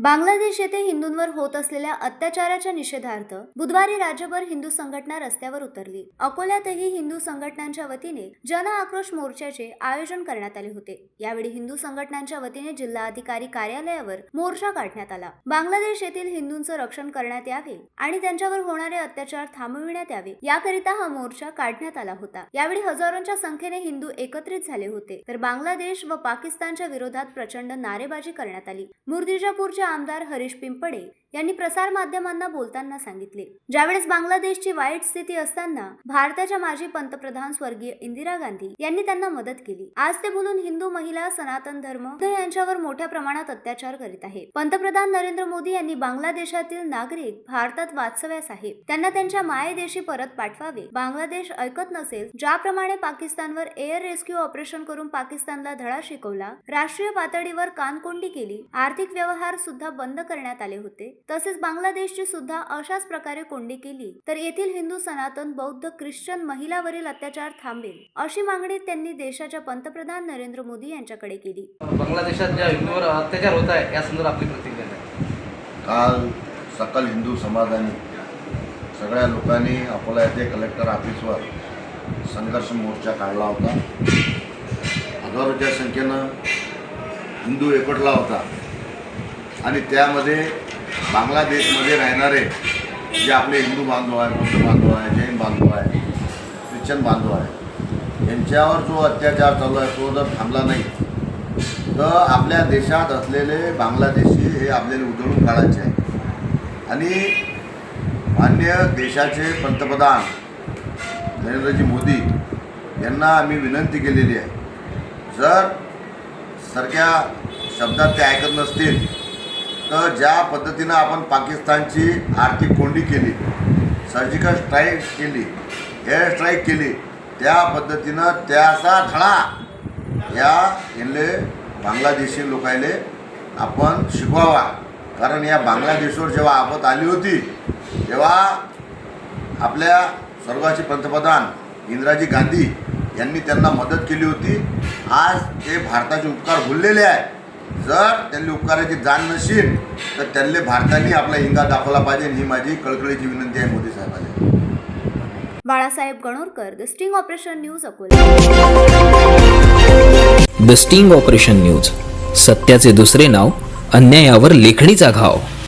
बांगलादेश येथे हिंदूंवर होत असलेल्या अत्याचाराच्या निषेधार्थ बुधवारी राज्यभर हिंदू संघटना रस्त्यावर उतरली. अकोल्यातही हिंदू संघटनांच्या वतीने जन आक्रोश मोर्चाचे आयोजन करण्यात आले होते. यावेळी हिंदू संघटनांच्या वतीने जिल्हाधिकारी कार्यालयावर मोर्चा काढण्यात आला. बांगलादेश येथील हिंदूंचं रक्षण करण्यात यावे आणि त्यांच्यावर होणारे अत्याचार थांबविण्यात यावे याकरिता हा मोर्चा काढण्यात आला होता. यावेळी हजारोंच्या संख्येने हिंदू एकत्रित झाले होते. तर बांगलादेश व पाकिस्तानच्या विरोधात प्रचंड नारेबाजी करण्यात आली. मुर्दिजापूरच्या आमदार हरीश पिंपडे यांनी प्रसार माध्यमांना बोलताना सांगितले. ज्यावेळेस बांगलादेशची वाईट स्थिती असताना भारताच्या माजी पंतप्रधान स्वर्गीय इंदिरा गांधी यांनी त्यांना मदत केली. आज ते बोलून हिंदू महिला सनातन धर्म यांच्यावर मोठ्या प्रमाणात अत्याचार करीत आहे पंतप्रधान नरेंद्र मोदी यांनी बांगलादेशातील नागरिक भारतात वाचव्यास आहे त्यांना त्यांच्या मायदेशी परत पाठवावे. बांगलादेश ऐकत नसेल ज्याप्रमाणे पाकिस्तानवर एअर रेस्क्यू ऑपरेशन करून पाकिस्तानला धडा शिकवला राष्ट्रीय पातळीवर कानकोंडी केली आर्थिक व्यवहार सुद्धा बंद करण्यात आले होते. तसेच बांगलादेशची सुद्धा अशाच प्रकारे कोंडी केली तर येथील हिंदू सनातन बौद्ध ख्रिश्चन महिलावरील अत्याचार थांबेल अशी मागणी त्यांनी देशाच्या पंतप्रधान नरेंद्र मोदी यांच्याकडे केली. बांगलादेशात ज्या हिंदूवर अत्याचार होत आहे या संदर्भात आपली प्रतिक्रिया काय? काल सकल हिंदू समाजाने सगळ्या लोकांनी अकोला येथे कलेक्टर ऑफिसवर संघर्ष मोर्चा काढला होता. हजारोच्या संख्येनं हिंदू एकवटला होता. आणि त्यामध्ये बांगलादेशमध्ये राहणारे जे आपले हिंदू बांधव आहे बुद्ध बांधव आहे जैन बांधव आहे ख्रिश्चन बांधव आहे यांच्यावर जो अत्याचार चालू आहे तो जर थांबला नाही तर आपल्या देशात असलेले बांगलादेशी हे आपल्याला उधळून काढायचे आहे. आणि मान्य देशाचे पंतप्रधान नरेंद्रजी मोदी यांना आम्ही विनंती केलेली आहे जर सारख्या शब्दात ते ऐकत नसतील तर ज्या पद्धतीनं आपण पाकिस्तानची आर्थिक कोंडी केली सर्जिकल स्ट्राईक केली एअर स्ट्राईक केली त्या पद्धतीनं त्याचा धडा या इनले बांगलादेशी लोकायले आपण शिकवावा. कारण या बांगलादेशवर जेव्हा आपत आली होती तेव्हा आपल्या स्वर्गाचे पंतप्रधान इंदिराजी गांधी यांनी त्यांना मदत केली होती. आज ते भारताचे उपकार भुललेले आहे जर त्यांनी उपकाराची जाण नसेल तर त्यांनी भारताने आपला हिंगा दाखवला पाहिजे ही माझी कळकळीची विनंती आहे मोदी साहेबांना. Balasaheb Ganorkar the sting operation news Akola. The sting operation news सत्याचे दुसरे नाव अन्यायावर लेखणीचा घाव.